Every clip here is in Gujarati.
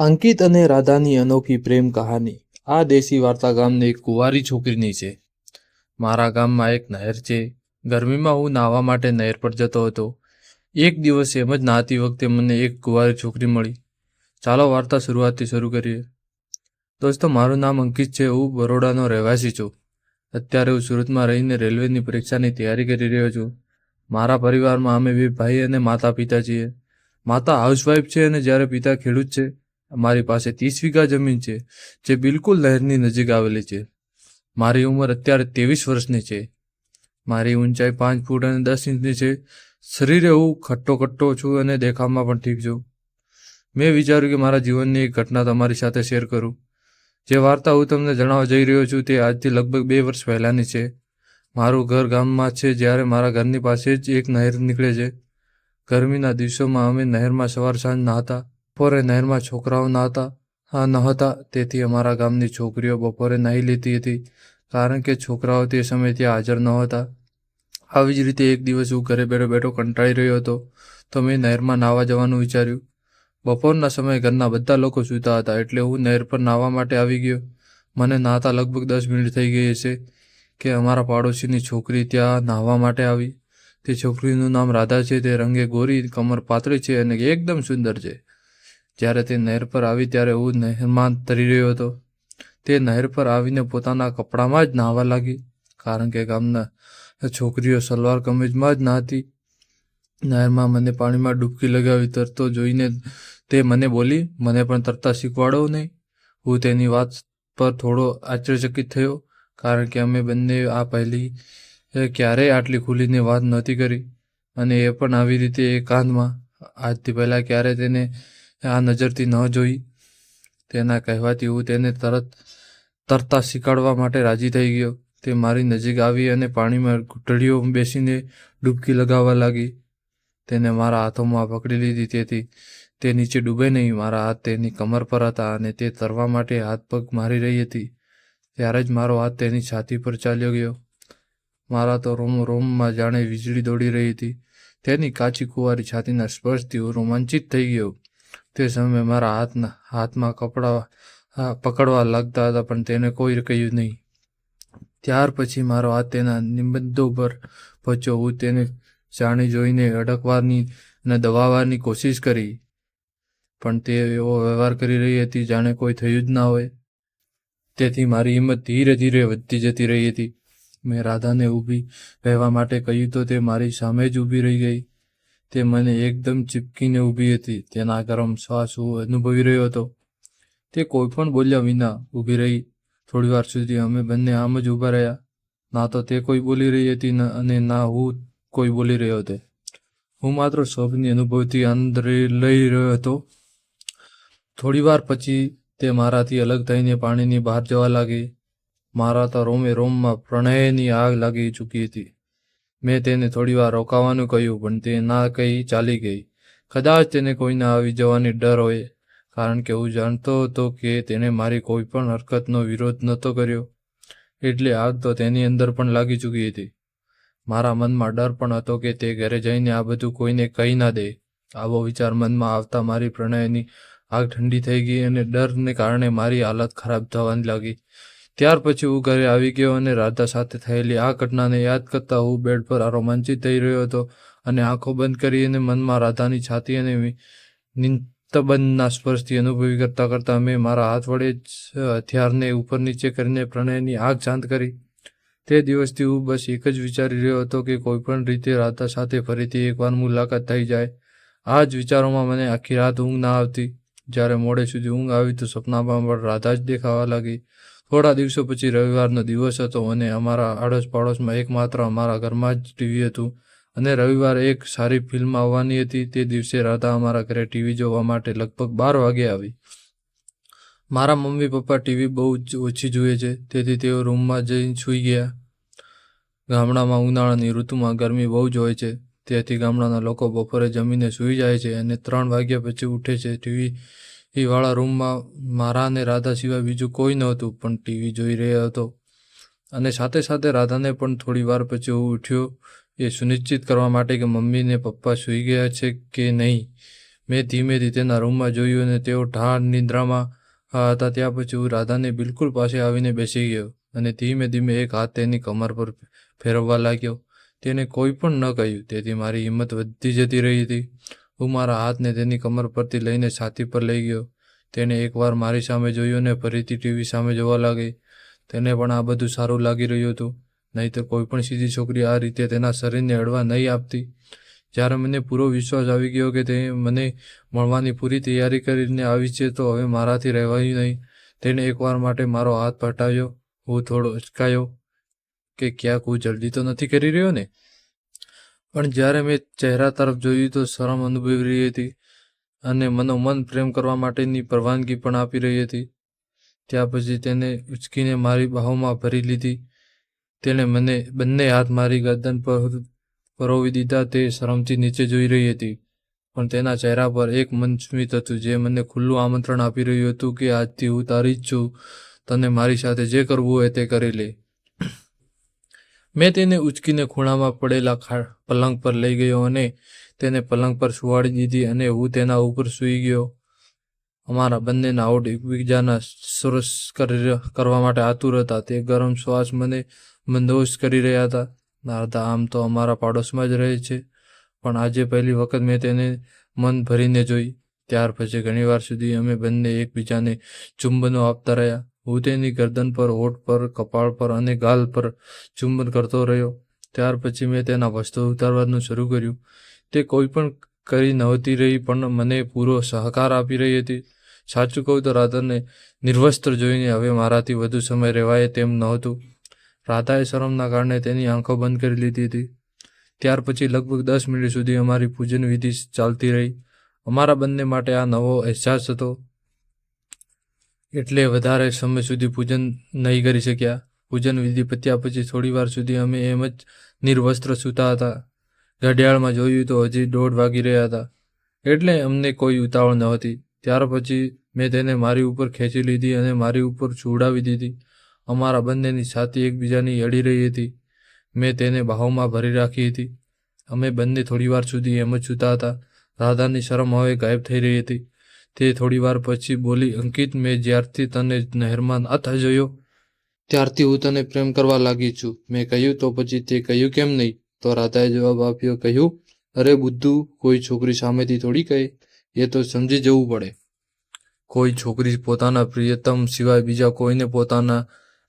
અંકિત અને રાધાની અનોખી પ્રેમ કહાની. આ દેશી વાર્તા ગામની એક કુંવારી છોકરીની છે. મારા ગામમાં એક નહેર છે. ગરમીમાં હું નાહવા માટે નહેર પર જતો હતો. એક દિવસ એમ જ નહાતી વખતે મને એક કુંવારી છોકરી મળી. ચાલો વાર્તા શરૂઆતથી શરૂ કરીએ. દોસ્તો, મારું નામ અંકિત છે. હું બરોડાનો રહેવાસી છું. અત્યારે હું સુરતમાં રહીને રેલવેની પરીક્ષાની તૈયારી કરી રહ્યો છું. મારા પરિવારમાં અમે બે ભાઈ અને માતા પિતા છીએ. માતા હાઉસવાઈફ છે અને જ્યારે પિતા ખેડૂત છે અમારી પાસે ત્રીસ વીઘા જમીન છે, જે બિલકુલ નહેરની નજીક આવેલી છે. મારી ઉંમર અત્યારે ત્રેવીસ વર્ષની છે. મારી ઊંચાઈ પાંચ ફૂટ અને દસ ઇંચની છે. શરીરે હું ખટ્ટો ખટ્ટો છું અને દેખાવમાં પણ ઠીક છું. મેં વિચાર્યું કે મારા જીવનની એક ઘટના તમારી સાથે શેર કરું. જે વાર્તા હું તમને જણાવવા જઈ રહ્યો છું તે આજથી લગભગ બે વર્ષ પહેલાંની છે. મારું ઘર ગામમાં છે જ્યારે મારા ઘરની પાસે જ એક નહેર નીકળે છે. ગરમીના દિવસોમાં અમે નહેરમાં સવાર સાંજ નહાતા બપોરે નહેરમાં છોકરાઓ નહાતા ન નહોતા તેથી અમારા ગામની છોકરીઓ બપોરે નાહી લેતી હતી, કારણ કે છોકરાઓ તે સમયે ત્યાં હાજર નહોતા આવી જ રીતે એક દિવસ હું ઘરે બેઠો બેઠો કંટાળી રહ્યો હતો, તો મેં નહેરમાં નાહવા જવાનું વિચાર્યું. બપોરના સમયે ઘરના બધા લોકો સૂતા હતા, એટલે હું નહેર પર નાહવા માટે આવી ગયો. મને નહાતા લગભગ દસ મિનિટ થઈ ગઈ હશે કે અમારા પાડોશીની છોકરી ત્યાં નાહવા માટે આવી. તે છોકરીનું નામ રાધા છે, તે રંગે ગોરી, કમર પાતળી છે અને એકદમ સુંદર છે. જ્યારે તે નહેર પર આવી ત્યારે હું નહેરમાં તરી રહ્યો હતો. તે નહેર પર આવીને પોતાના કપડામાં જ નાહવા લાગી, કારણ કે ગામના છોકરીઓ સલવાર કમીજમાં જ નહાતી. નહેરમાં મને પાણીમાં ડૂબકી લગાવી તરતો જોઈને તે મને બોલી, મને પણ તરતા શીખવાડો નહીં. હું તેની વાત પર થોડો આશ્ચર્યચકિત થયો, કારણ કે અમે બંને આ પહેલી ક્યારેય આટલી ખુલીને વાત નહોતી કરી. અને એ પણ આવી રીતે એકાંતમાં. આજથી પહેલાં ક્યારે તેને આ નજરથી ન જોઈ. તેના કહેવાથી હું તેને તરત તરતા શીખવાડવા માટે રાજી થઈ ગયો. તે મારી નજીક આવી અને પાણીમાં ઘૂંટડીઓ બેસીને ડૂબકી લગાવવા લાગી. તેને મારા હાથોમાં પકડી લીધી તેથી તે નીચે ડૂબે નહીં. મારા હાથ તેની કમર પર હતા અને તે તરવા માટે હાથ પગ મારી રહી હતી. ત્યારે જ મારો હાથ તેની છાતી પર ચાલ્યો ગયો. મારા તો રોમ રોમમાં જાણે વીજળી દોડી રહી હતી. તેની કાચી કુંવારી છાતીના સ્પર્શથી હું રોમાંચિત થઈ ગયો. તે સમયે મારા હાથના, હાથમાં કપડા પકડવા લાગતા હતા, પણ તેને કોઈ કહ્યું નહીં. ત્યાર પછી મારો હાથ તેના નિબંધો પર પહોંચ્યો. હું તેને જાણી જોઈને અડકવાની અને દબાવવાની કોશિશ કરી, પણ તે એવો વ્યવહાર કરી રહી હતી, જાણે કોઈ થયું જ ના હોય. તેથી મારી હિંમત ધીરે ધીરે વધતી જતી રહી હતી. મેં રાધાને ઊભી રહેવા માટે કહ્યું તો તે મારી સામે જ ઊભી રહી ગઈ. તે મને એકદમ ચીપકીને ઊભી હતી. તેના ગરમ શ્વાસ હું અનુભવી રહ્યો હતો. તે કોઈ પણ બોલ્યા વિના ઊભી રહી. થોડીવાર સુધી અમે બંને આમ જ ઊભા રહ્યા. ના તો તે કોઈ બોલી રહી હતી અને ના હું કોઈ બોલી રહ્યો હતો. હું માત્ર શોભની અનુભવથી આનંદ લઈ રહ્યો હતો. થોડીવાર પછી તે મારાથી અલગ થઈને પાણીની બહાર જવા લાગી. મારા તો રોમે રોમમાં પ્રણયની આગ લાગી ચૂકી હતી. મેં તેને થોડીવાર રોકાવાનું કહ્યું, પણ તે ના કહી ચાલી ગઈ. કદાચ તેને કોઈના આવી જવાની ડર હોય, કારણ કે હું જાણતો હતો કે તેણે મારી કોઈ પણ હરકતનો વિરોધ નહોતો કર્યો, એટલે આગ તો તેની અંદર પણ લાગી ચૂકી હતી. મારા મનમાં ડર પણ હતો કે તે ઘરે જઈને આ બધું કોઈને કહી ના દે. આવો વિચાર મનમાં આવતા મારી પ્રણયની આગ ઠંડી થઈ ગઈ અને ડરને કારણે મારી હાલત ખરાબ થવાની લાગી. ત્યાર પછી હું ઘરે આવી ગયો અને રાધા સાથે થયેલી આ ઘટનાને યાદ કરતાં હું બેડ પર રોમાંચિત થઈ રહ્યો હતો અને આંખો બંધ કરીને મનમાં રાધાની છાતી અને નિંતબંધના સ્પર્શથી અનુભવી કરતાં કરતાં મેં મારા હાથ વડે જ હથિયારને ઉપર નીચે કરીને પ્રણયની આગ શાંત કરી. તે દિવસથી હું બસ એક જ વિચારી રહ્યો હતો કે કોઈપણ રીતે રાધા સાથે ફરીથી એકવાર મુલાકાત થઈ જાય. આ જ વિચારોમાં મને આખી રાત ઊંઘ ના આવતી. જ્યારે મોડે સુધી ઊંઘ આવી તો સપનામાં પણ રાધા જ દેખાવા લાગી. થોડા દિવસો પછી રવિવારનો દિવસ હતો અને અમારા આડોશ પાડોશમાં એકમાત્ર અમારા ઘરમાં જ ટીવી હતું. અને રવિવારે એક સારી ફિલ્મ આવવાની હતી. તે દિવસે રાધા અમારા ઘરે ટીવી જોવા માટે લગભગ બાર વાગે આવી. મારા મમ્મી પપ્પા ટીવી બહુ જ ઓછી જુએ છે. તેથી તેઓ રૂમમાં જઈને સૂઈ ગયા. ગામડામાં ઉનાળાની ઋતુમાં ગરમી બહુ જ હોય છે. તેથી ગામડાના લોકો બપોરે જમીને સૂઈ જાય છે અને ત્રણ વાગ્યા પછી ઉઠે છે. ટીવી એ વાળા રૂમમાં મારા અને રાધા સિવાય બીજું કોઈ નહોતું, પણ ટીવી જોઈ રહ્યો હતો. અને સાથે સાથે રાધાને પણ થોડી વાર પછી હું ઉઠ્યો, એ સુનિશ્ચિત કરવા માટે કે મમ્મી ને પપ્પા સૂઈ ગયા છે કે નહીં? મેં ધીમેથી તેના રૂમમાં જોયું અને તેઓ ઢાળ નિદ્રામાં હતા. ત્યાં પછી હું રાધાને બિલકુલ પાસે આવીને બેસી ગયો અને ધીમે ધીમે એક હાથ તેની કમર પર ફેરવવા લાગ્યો. તેને કોઈ પણ ન કહ્યું. તેથી મારી હિંમત વધતી જતી રહી હતી. હું મારા હાથને તેની કમર પરથી લઈને છાતી પર લઈ ગયો. તેણે એકવાર મારી સામે જોયું ને ફરીથી ટીવી સામે જોવા લાગી. તેને પણ આ બધું સારું લાગી રહ્યું હતું. નહીંતર કોઈ પણ સીધી છોકરી આ રીતે તેના શરીરને અડવા નહીં આપતી. જ્યારે મને પૂરો વિશ્વાસ આવી ગયો કે તે મને મળવાની પૂરી તૈયારી કરીને આવી છે, તો હવે મારાથી રહેવાયું નહીં. તેણે એકવાર માટે મારો હાથ પટાવ્યો હું થોડો અચકાયો કે ક્યાંક હું જલ્દી તો નથી કરી રહ્યો ને? પણ જ્યારે મેં ચહેરા તરફ જોયું તો શરમ અનુભવી રહી હતી અને મનોમન પ્રેમ કરવા માટેની પરવાનગી પણ આપી રહી હતી. ત્યાં પછી તેને ઉચકીને મારી બાહોમાં ભરી લીધી. તેણે મને બંને હાથ મારી ગરદન પર પરોવી દીધા તે શરમથી નીચે જોઈ રહી હતી. પણ તેના ચહેરા પર એક મન સ્મિત હતું જે મને ખુલ્લું આમંત્રણ આપી રહ્યું હતું કે આજથી હું તારી જ છું. તને મારી સાથે જે કરવું હોય તે કરી લે. મેં તેને ઉચકીને ખૂણામાં પડેલા પલંગ પર લઈ ગયો અને તેને પલંગ પર સુવાડી દીધી અને હું તેના ઉપર સૂઈ ગયો. અમારા બંનેના ઓટ એકબીજાના સુરસ કરી કરવા માટે આતુર હતા. તે ગરમ શ્વાસ મને મંદોશ કરી રહ્યા હતા. નારદા, આમ તો અમારા પાડોશમાં જ રહે છે. પણ આજે પહેલી વખત મેં તેને મન ભરીને જોઈ. ત્યાર પછી ઘણીવાર સુધી અમે બંને એકબીજાને ચુંબનો આપતા રહ્યા. હું તેની ગરદન પર હોઠ પર, કપાળ પર અને ગાલ પર ચુંબન કરતો રહ્યો. ત્યાર પછી મેં તેના વસ્ત્રો ઉતારવાનું શરૂ કર્યું. તે કોઈ પણ કરી નહોતી રહી, પણ મને પૂરો સહકાર આપી રહી હતી. સાચું કહું તો રાધાને નિર્વસ્ત્ર જોઈને હવે મારાથી વધુ સમય રહેવાય તેમ નહોતું. રાધાએ શરમના કારણે તેની આંખો બંધ કરી લીધી હતી. ત્યાર પછી લગભગ દસ મિનિટ સુધી અમારી પૂજન વિધિ ચાલતી રહી. અમારા બંને માટે આ નવો અહેસાસ હતો. એટલે વધારે સમય સુધી પૂજન નહીં કરી શક્યા. પૂજન વિધિ પત્યા પછી થોડી વાર સુધી અમે એમ જ નિર્વસ્ત્ર સૂતા હતા. ઘડિયાળમાં જોયું તો હજી દોઢ વાગી રહ્યા હતા. એટલે અમને કોઈ ઉતાવળ નહોતી ત્યાર પછી મેં તેને મારી ઉપર ખેંચી લીધી અને મારી ઉપર ચૂડાવી દીધી. અમારા બંનેની છાતી એકબીજાની અડી રહી હતી. મેં તેને બાહોમાં ભરી રાખી હતી. અમે બંને થોડીવાર સુધી એમ જ સૂતા હતા. રાધાની શરમ હવે ગાયબ થઈ રહી હતી. તે થોડીવાર પછી બોલી, અંકિત, મેં જ્યારથી તને નહેરમાં આથા જોયો, ત્યારથી હું તને પ્રેમ કરવા લાગી છું. મેં કહ્યું તો પછી તે કહ્યું કેમ નહીં? તો રાધાએ જવાબ આપ્યો, કહ્યું, અરે, બુદ્ધુ, કોઈ છોકરી સામેથી થોડી કહે, એ તો સમજી જવું પડે. કોઈ છોકરી પોતાના પ્રિયતમ સિવાય બીજા કોઈને પોતાના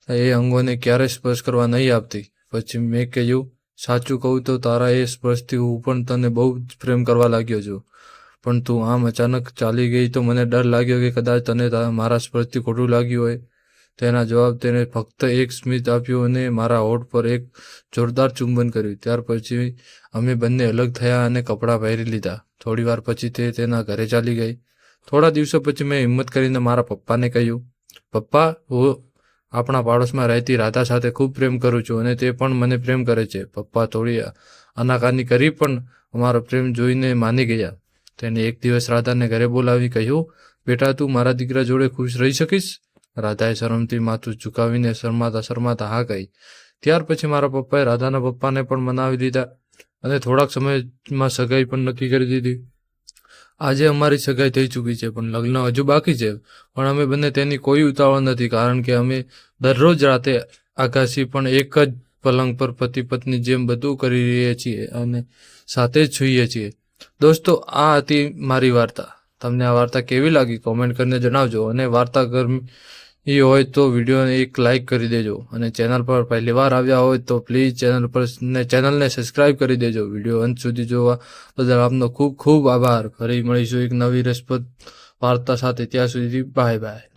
એ અંગોને ક્યારે સ્પર્શ કરવા નહીં આપતી. પછી મેં કહ્યું, સાચું કહું તો તારા એ સ્પર્શથી હું પણ તને બહુ જ પ્રેમ કરવા લાગ્યો છું. પણ તું આમ અચાનક ચાલી ગઈ તો મને ડર લાગ્યો કે કદાચ તને મારા સ્પર્શથી ખોટું લાગ્યું હોય. તેના જવાબ તેને ફક્ત એક સ્મિત આપ્યું અને મારા હોઠ પર એક જોરદાર ચુંબન કર્યું. ત્યાર પછી અમે બંને અલગ થયા અને કપડાં પહેરી લીધા. થોડીવાર પછી તે તેના ઘરે ચાલી ગઈ. થોડા દિવસો પછી મેં હિંમત કરીને મારા પપ્પાને કહ્યું, પપ્પા, હું આપણા પાડોશમાં રહેતી રાધા સાથે ખૂબ પ્રેમ કરું છું અને તે પણ મને પ્રેમ કરે છે. પપ્પા થોડી આનાકાની કરી પણ અમારો પ્રેમ જોઈને માની ગયા. તેને એક દિવસ રાધાને ઘરે બોલાવી કહ્યું, બેટા, તું મારા દીકરા જોડે ખુશ રહી શકીશ? રાધાએ શરમથી માથું ઝુકાવીને શરમાતા શરમાતા હા કહી. ત્યાર પછી મારા પપ્પાએ રાધાના પપ્પાને પણ મનાવી દીધા અને થોડાક સમયમાં સગાઈ પણ નક્કી કરી દીધી. આજે અમારી સગાઈ થઈ ચૂકી છે, પણ લગ્ન હજુ બાકી છે. પણ અમે બંને તેની કોઈ ઉતાવળ નથી, કારણ કે અમે દરરોજ રાતે આકાશી પણ એક જ પલંગ પર પતિ પત્ની જેમ બધું કરી રહ્યા છીએ અને સાથે જ છુઈએ છીએ. દોસ્તો, આ હતી મારી વાર્તા. તમને આ વાર્તા કેવી લાગી કોમેન્ટ કરીને જણાવજો અને વાર્તા ગરમી હોય તો વિડીયોને એક લાઇક કરી દેજો અને ચેનલ પર પહેલી વાર આવ્યા હોય તો પ્લીઝ ચેનલ પર ચેનલને સબસ્ક્રાઇબ કરી દેજો. વીડિયો અંત સુધી જોવા બદલ આપનો ખૂબ ખૂબ આભાર. ફરી મળીશું એક નવી રસપ્રદ વાર્તા સાથે. ત્યાં સુધી બાય બાય.